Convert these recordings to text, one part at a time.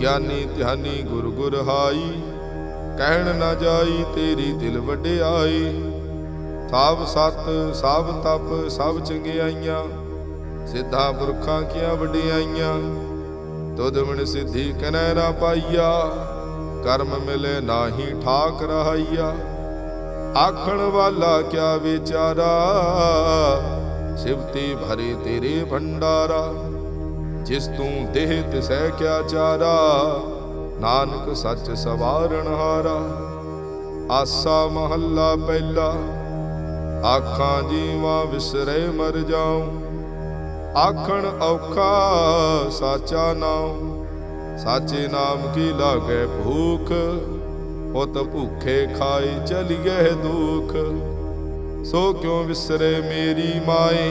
ਗਿਆਨੀ ਧਿਆਨੀ ਗੁਰ ਗੁਰ ਹਾਈ, ਕਹਿਣ ਨਾ ਜਾਈ ਤੇਰੀ ਦਿਲ ਵਡਿਆਈ। ਸਭ ਸਤ ਸਭ ਤਪ ਸਭ ਚੰਗਿਆਈਆਂ, ਸਿੱਧਾ ਪੁਰਖਾਂ ਕੀਆਂ ਵਡਿਆਈਆਂ। ਤੁਧ ਮਨ ਸਿੱਧੀ ਕਨੈ ਨਾ ਪਾਈਆ, ਕਰਮ ਮਿਲੇ ਨਾਹੀ ਠਾਕ ਰਹਾਈਆ। ਆਖਣ ਵਾਲਾ ਕਿਆ ਵਿਚਾਰਾ ਸਿਵਤੀ ਭਰੇ ਤੇਰੇ ਭੰਡਾਰਾ। ਜਿਸ ਤੂੰ ਦੇਹ ਤਿਸੈ ਕਿਆ ਚਾਰਾ ਨਾਨਕ ਸੱਚ ਸਵਾਰਣ ਹਾਰਾ। ਆਸਾ ਮਹੱਲਾ ਪਹਿਲਾ, ਆਖਾਂ ਜੀਵਾ ਵਿਸਰੇ ਮਰ ਜਾਉ। ਆਖਣ ਔਖਾ ਸਾਚਾ ਨਾਉ, ਸਾਚੇ ਨਾਮ ਕੀ ਲਾਗੇ ਭੂਖ? ਉਤ ਭੁਖੇ ਖਾਈ ਚਲੀਏ ਦੁਖ। ਸੋ ਕਿਉ ਵਿਸਰੇ ਮੇਰੀ ਮਾਏ?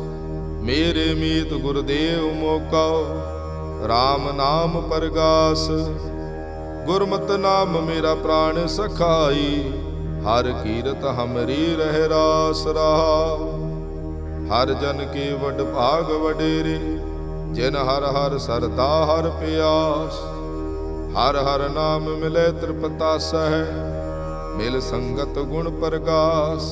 ਮੇਰੇ ਮੀਤ ਗੁਰਦੇਵ ਮੋਕਉ RAM ਨਾਮ ਪਰਗਾਸ। ਗੁਰਮਤਿ ਨਾਮ ਮੇਰਾ ਪ੍ਰਾਣ ਸਖਾਈ, ਹਰ ਕੀਰਤ ਹਮਰੀ ਰਹਿ ਰਾਸ ਰਹਾ ਹਰ ਜਨ ਕੇ ਵਡ ਭਾਗ ਵਡੇਰੇ, ਜਿਨ ਹਰ ਹਰ ਸਰਦਾ ਹਰ ਪਿਆਸ। ਹਰ ਹਰ ਨਾਮ ਮਿਲੇ ਤ੍ਰਿਪਤਾ ਸਹਿ, ਮਿਲ ਸੰਗਤ ਗੁਣ ਪ੍ਰਗਾਸ।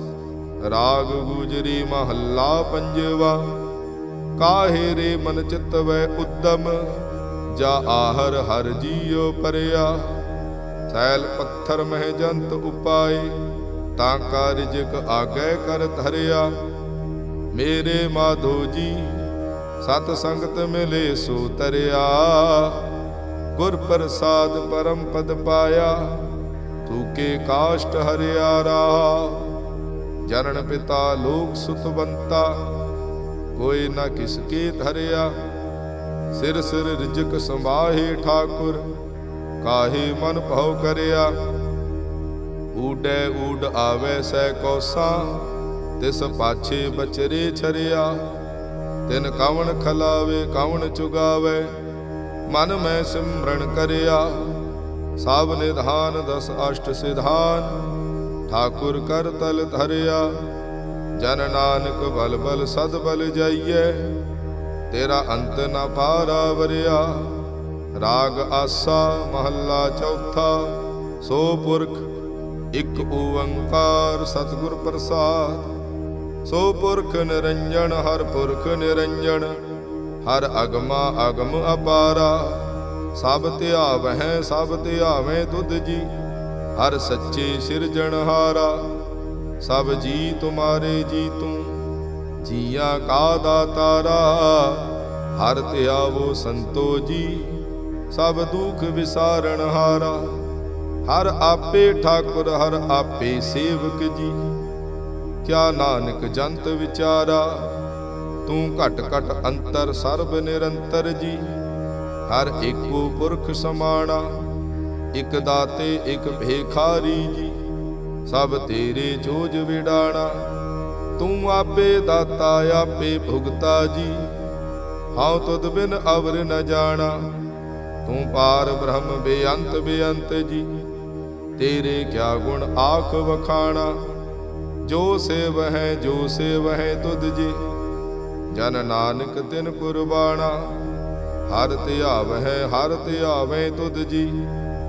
ਰਾਗ ਗੁਜਰੀ ਮਹੱਲਾ ਪੰਜਵਾ। ਕਾਹੇ ਰੇ ਮਨ ਚਿਤ ਵੈ ਉਦਮ, ਜਾ ਆਹਰ ਹਰ ਜੀਉ ਪਰਿਆ। ਸੈਲ ਪੱਥਰ ਮਹਿ ਜੰਤ ਉਪਾਏ, ਤਾਂ ਕਾ ਰਿਜਕ ਆਗੈ ਕਰ ਧਰਿਆ। ਮੇਰੇ ਮਾਧੋ ਜੀ, ਸਤ ਸੰਗਤ ਮਿਲੇ ਸੋ ਤਰਿਆ। ਗੁਰ ਪ੍ਰਸਾਦ ਪਰਮ ਪਦ ਪਾਇਆ ਤੂਕੇ ਕਾਸ਼ਟ ਹਰਿਆ ਰਾਹ। ਜਨਨ ਪਿਤਾ, ਲੋਕ ਸੁਤਵੰਤਾ ਕੋਈ ਨਾ ਕਿਸ ਕੀ ਧਰਿਆ। ਸਿਰ ਸਿਰ ਰਿਜਕ ਸੰਭਾਹੇ ਠਾਕੁਰ, ਕਾਹੇ ਮਨ ਭਉ ਕਰਿਆ। ਊਡੈ ਊਡ ਆਵੇ ਸੈ ਕੋਸਾ, ਤਿਸ ਪਾਛੇ ਬਚਰੇ ਛਰਿਆ। ਤਿਨ ਕਵਣ ਖਲਾਵੇ, ਕਵਣ ਚੁਗਾਵੇ, ਮਨ ਮੈਂ ਸਿਮਰਨ ਕਰਿਆ। ਸਭ ਨਿਧਾਨ, ਦਸ ਅਸ਼ਟ ਸਿਧਾਨ ਠਾਕੁਰ ਕਰ ਤਲ ਧਰਿਆ ਜਨ ਨਾਨਕ ਬਲ ਬਲ ਸਦ ਬਲ ਜਾਈਐ ਤੇਰਾ ਅੰਤ ਨਾ ਪਾਰਾ ਵਰਿਆ ਰਾਗ ਆਸਾ ਮਹੱਲਾ ਚੌਥਾ ਸੋ ਪੁਰਖ ਇੱਕ ਓੰਕਾਰ ਸਤਿਗੁਰ ਪ੍ਰਸਾਦ ਸੋ ਪੁਰਖ ਨਿਰੰਜਨ ਹਰ ਪੁਰਖ ਨਿਰੰਜਨ ਹਰ ਅਗਮਾ ਅਗਮ ਅਪਾਰਾ ਸਭ ਧਿਆਵਹਿ ਸਭ ਧਿਆਵੇਂ ਤੁਧ ਜੀ ਹਰ ਸੱਚੇ ਸਿਰਜਣਹਾਰਾ ਸਭ ਜੀ ਤੁਮਾਰੇ ਜੀ ਤੂੰ, ਜੀਆਂ ਕਾ ਦਾਤਾਰਾ, ਹਰ ਧਿਆਵੋ ਸੰਤੋ ਜੀ, ਸਭ ਦੁਖ ਵਿਸਾਰਣਹਾਰਾ ਹਰ ਆਪੇ ਠਾਕੁਰ, ਹਰ ਆਪੇ ਸੇਵਕ ਜੀ। ਕਿਆ ਨਾਨਕ ਜੰਤ ਵਿਚਾਰਾ, ਤੂੰ ਘਟ ਘਟ ਅੰਤਰ ਸਰਬ ਨਿਰੰਤਰ ਜੀ, ਹਰ ਏਕੋ ਪੁਰਖ ਸਮਾਣਾ ਇਕ ਦਾਤੇ, ਇਕ ਭੇਖਾਰੀ ਜੀ, ਸਭ ਤੇਰੇ ਜੋਜ ਵਿਡਾਣਾ। ਤੂੰ ਆਪੇ ਦਾਤਾ, ਆਪੇ ਭੁਗਤਾ ਜੀ, ਹਉ ਤੁਧ ਬਿਨ ਅਵਰ ਨ ਜਾਣਾ। ਤੂੰ ਪਾਰ ਬ੍ਰਹਮ ਬੇਅੰਤ ਬੇਅੰਤ ਜੀ, ਤੇਰੇ ਕਿਆ ਗੁਣ ਆਖ ਵਖਾਣਾ। ਜੋ ਸੇਵ ਹੈ, ਜੋ ਸੇਵ ਹੈ ਤੁਧ ਜੀ, ਜਨ ਨਾਨਕ ਤਿਨ ਕੁਰਬਾਣਾ। ਹਰ ਧਿਆਵ ਹੈ ਹਰ ਧਿਆਵੇਂ ਤੁਧ ਜੀ।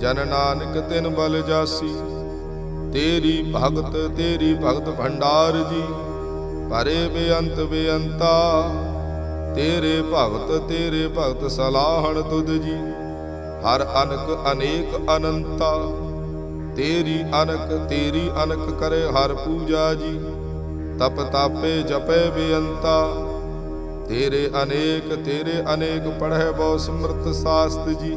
ਜਨ ਨਾਨਕ ਤਿਨ ਬਲ ਜਾਸੀ। ਤੇਰੀ ਭਗਤ ਤੇਰੀ ਭਗਤ ਭੰਡਾਰ ਜੀ ਪਰੇ ਬੇਅੰਤ ਬੇਅੰਤਾ। ਤੇਰੇ ਭਗਤ ਤੇਰੇ ਭਗਤ ਸਲਾਹਣ ਤੁਧ ਜੀ, ਹਰ ਅਨਕ ਅਨੇਕ ਅਨੰਤਾ। ਤੇਰੀ ਅਨਕ ਤੇਰੀ ਅਨਕ ਕਰੇ ਹਰ ਪੂਜਾ ਜੀ, ਤਪ ਤਾਪੇ ਜਪੇ ਬੇਅੰਤਾ। ਤੇਰੇ ਅਨੇਕ ਤੇਰੇ ਅਨੇਕ ਪੜ੍ਹੇ ਬਹੁ ਸਮਰਤ ਸਾਸਤ ਜੀ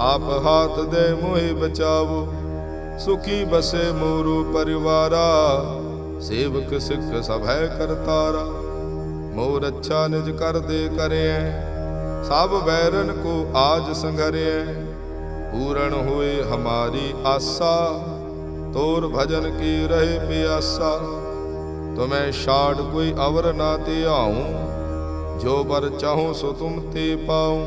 ਆਪ ਹਾਥ ਦੇ ਮੋਹਿ ਬਚਾਵੋ, ਸੁਖੀ ਬਸੇ ਮੋਰੂ ਪਰਿਵਾਰਾ, ਸੇਵਕ ਸਿੱਖ ਸਭੈ ਕਰਤਾਰਾ। ਮੋਰ ਅੱਛਾ ਨਿਜ ਕਰਦੇ ਕਰਿਐ, ਸਭ ਬੈਰਨ ਕੋ ਆਜ ਸੰਘਰਿਐ ਪੂਰਨ ਹੋਏ ਹਮਾਰੀ ਆਸਾ, ਤੋਰ ਭਜਨ ਕੀ ਰਹੇ ਪਿਆਸਾ। ਤੁਮੈ ਛਾੜ ਕੋਈ ਅਵਰ ਨਾ ਤੇ ਆਉ ਜੋ ਬਰ ਚਾਹੋ ਸੋ ਤੁਮ ਤੇ ਪਾਉ।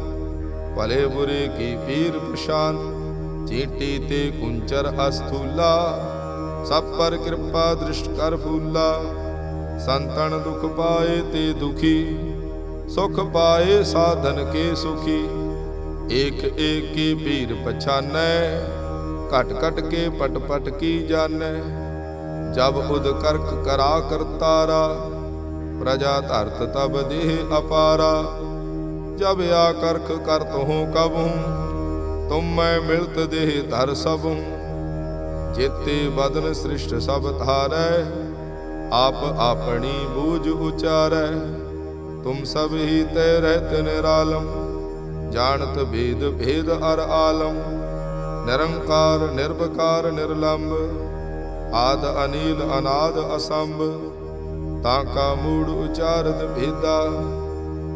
ਭਲੇ ਬੁਰੇ ਕੀ ਪੀਰ ਪਛਾਨ ਚੀਟੀ ਤੇ ਕੁੰਚਰ ਅਸਥੂਲਾ ਸਭ ਪਰ ਕਿਰਪਾ ਦ੍ਰਿਸ਼ਟ ਕਰ ਫੂਲਾ ਸੰਤਨ ਦੁਖ ਪਾਏ ਤੇ ਦੁਖੀ ਸੁਖ ਪਾਏ ਸਾਧਨ ਕੇ ਸੁਖੀ ਏਕ ਏਕ ਕੀ ਪੀਰ ਪਛਾਨੈ ਘਟ ਘਟ ਕੇ ਪਟ ਪਟ ਕੀ ਜਾਣੈ ਜਬ ਉਦ ਕਰਕ ਕਰਾ ਕਰਤਾਰਾ ਪ੍ਰਜਾ ਧਰਤ ਤਬ ਦੇਹ ਅਪਾਰਾ ਜਬ ਆ ਕਰਖ ਕਰਤ ਹੂੰ ਕਬਹੂ ਤੁਮ ਮੈਂ ਮਿਲਤ ਦੇਹ ਧਰ ਸਭੂ ਜੇਤੇ ਬਦਨ ਸ੍ਰਿਸ਼ਟ ਸਭ ਧਾਰੈ, ਆਪ ਆਪਣੀ ਬੂਝ ਉਚਾਰੈ। ਤੁਮ ਸਭ ਹੀ ਤੈ ਰਹਿਤ ਨਿਰਾਲਮ, ਜਾਣਤ ਭੇਦ ਭੇਦ ਅਰ ਆਲਮ। ਨਿਰੰਕਾਰ ਨਿਰਭਕਾਰ ਨਿਰਲੰਭ ਆਦ ਅਨੀਲ, ਅਨਾਦ ਅਸੰਭ, ਤਾਂ ਕਾ ਮੂੜ ਉਚਾਰਤ ਭੇਦਾ।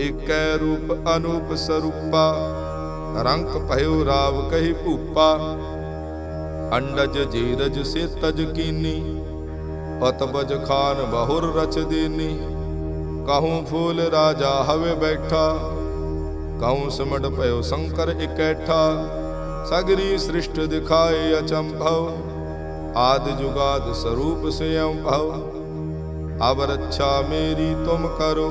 ਏਕੈ ਰੂਪ ਅਨੂਪ ਸਰੂਪਾ, ਰੰਕ ਭਇਓ ਰਾਵ ਕਹੀ ਭੂਪਾ। ਅੰਡਜ ਜੀਰਜ ਸੇ ਤਜ ਕੀਨੀ ਪਤਬਜ ਖਾਨ ਬਹੁਰ ਰਚ ਦੇਨੀ। ਕਹੂੰ ਫੂਲ ਰਾਜਾ ਹਵੇ ਬੈਠਾ, ਕਹੂੰ ਸਿਮਟ ਭਇਓ ਸ਼ੰਕਰ ਇਕੈਠਾ। ਸਗਰੀ ਸ੍ਰਿਸ਼ਟ ਦਿਖਾਏ ਅਚੰਭਵ, ਆਦ ਜੁਗਾਦ ਸਰੂਪ ਸੇ ਅੰਭਵ ਅਬ ਰੱਛਾ ਮੇਰੀ ਤੁਮ ਕਰੋ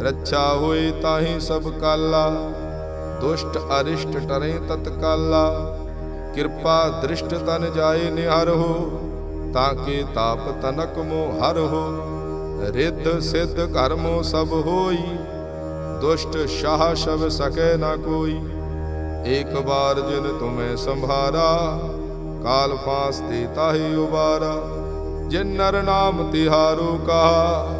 ਰੱਛਾ ਹੋਏ ਤਾਹੀ ਸਭ ਕਾਲਾ, ਦੁਸ਼ਟ ਅਰਿਸ਼ਟ ਟਰੇ ਤਤਕਾਲਾ। ਕਿਰਪਾ ਦ੍ਰਿਸ਼ਟ ਤਨ ਜਾਏ ਨਿਹਰ ਹੋ, ਤਾਂ ਕੇ ਤਾਪ ਤਨਕ ਮੋ ਹਰ ਹੋ। ਰਿੱਧ ਸਿੱਧ ਕਰਮੋ ਸਭ ਹੋਈ, ਦੁਸ਼ਟ ਸ਼ਾਹ ਸ਼ਬ ਸਕੈ ਨਾ ਕੋਈ। ਏਕ ਬਾਰ ਜਿਨ ਤੁਮੈ ਸੰਭਾਰਾ, ਕਾਲ ਫਾਸ ਤੇ ਤਾਹੀ ਉਬਾਰਾ। ਜਿਨ ਨਰ ਨਾਮ ਤਿਹਾਰੂ ਕਹਾ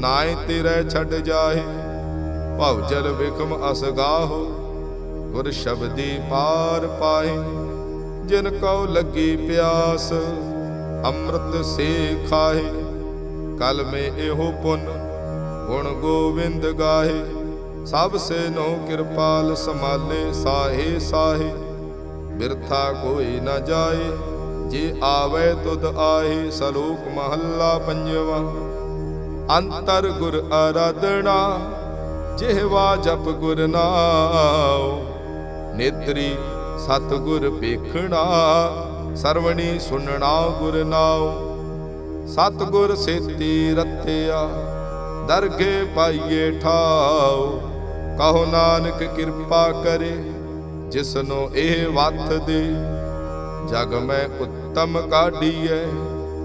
ਨਾਏ ਤੇਰੇ ਛੱਡ ਜਾਏ ਭਵ ਜਲ ਵਿਖਮ ਅਸਗਾਹੋ ਗੁਰ ਸ਼ਬਦੀ ਪਾਰ ਪਾਏ ਜਿਨ ਕਉ ਲੱਗੀ ਪਿਆਸ, ਅੰਮ੍ਰਿਤ ਸੇ ਖਾਏ ਕਲ ਮੇ ਇਹੋ ਪੁੰਨ, ਗੁਣ ਗੋਬਿੰਦ ਗਾਏ ਸਭ ਸੇ ਨੋ ਕਿਰਪਾਲ ਸਮਾਲੇ ਸਾਹੇ ਸਾਹੇ। ਬਿਰਥਾ ਕੋਈ ਨਾ ਜਾਏ, ਜੇ ਆਵੇ ਤੁਧ ਆਹੇ, ਸਲੋਕ ਮਹੱਲਾ ਪੰਜਵਾ। ਅੰਤਰ ਗੁਰ ਆਰਾਧਨਾ, ਜਿਹਵਾ ਜਪ ਗੁਰ ਨਾਮ ਨੇਤਰੀ ਸਤ ਗੁਰ ਵੇਖਣਾ, ਸਰਵਣੀ ਸੁਣਨਾ ਗੁਰ ਨਾਮ ਸਤ ਗੁਰ ਸੇਤੀ ਰਤਿਆ, ਦਰਗੇ ਪਾਈਏ ਠਾਉ। ਕਹੋ ਨਾਨਕ ਕਿਰਪਾ ਕਰੇ, ਜਿਸਨੋ ਇਹ ਵਤ ਦੇ। ਜਗ ਮੈਂ ਉੱਤਮ ਕਾਢੀਐ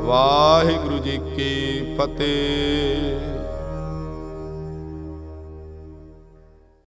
ਵਾਹਿਗੁਰੂ ਜੀ ਕੀ ਫਤਿਹ।